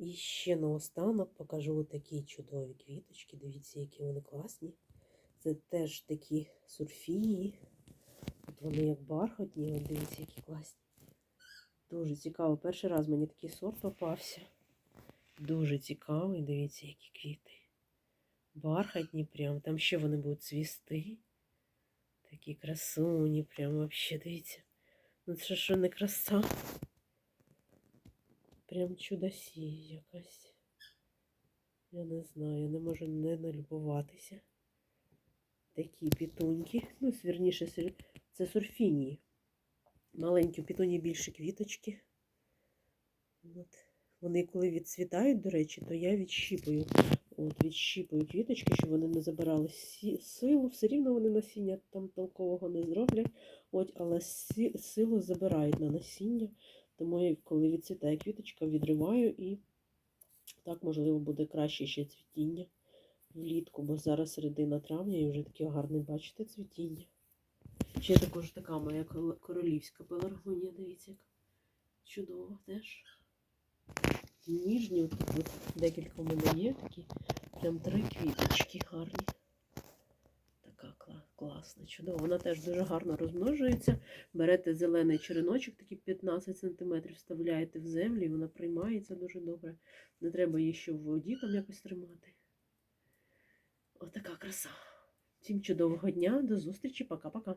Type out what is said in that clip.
І ще наостанок покажу такі чудові квіточки. Дивіться, які вони класні. Це теж такі сурфінії. От вони як бархатні, от дивіться, які класні. Дуже цікаво. Перший раз мені такий сорт попався. Дуже цікавий, дивіться, які квіти. Бархатні прям. Там ще вони будуть цвісти. Такі красуні, прям вообще, дивіться. Ну це що не краса. Прям чудосі якась. Я не знаю, не можу не налюбуватися. Такі пітуньки. Ну, вірніше, це сурфінії. Маленькі пітуні більше квіточки. От. Вони коли відцвітають, до речі, то я відщіпую. От, відщіпую квіточки, щоб вони не забирали силу. Все рівно вони насіння там толкового не зроблять. От, але силу забирають на насіння. Тому коли відцвітає квіточка, відриваю і так, можливо, буде краще ще цвітіння влітку, бо зараз середина травня і вже таке гарне, бачите, цвітіння. Ще також така моя королівська пеларгонія, дивіться, як чудово теж. Ніжні, от от декілька в мене є такі, прям три квіточки гарні. Така чудово. Вона теж дуже гарно розмножується. Берете зелений череночок, такий 15 см, вставляєте в землю, і вона приймається дуже добре. Не треба її ще в воді там якось тримати. Отака краса. Всім чудового дня, до зустрічі, пока-пока.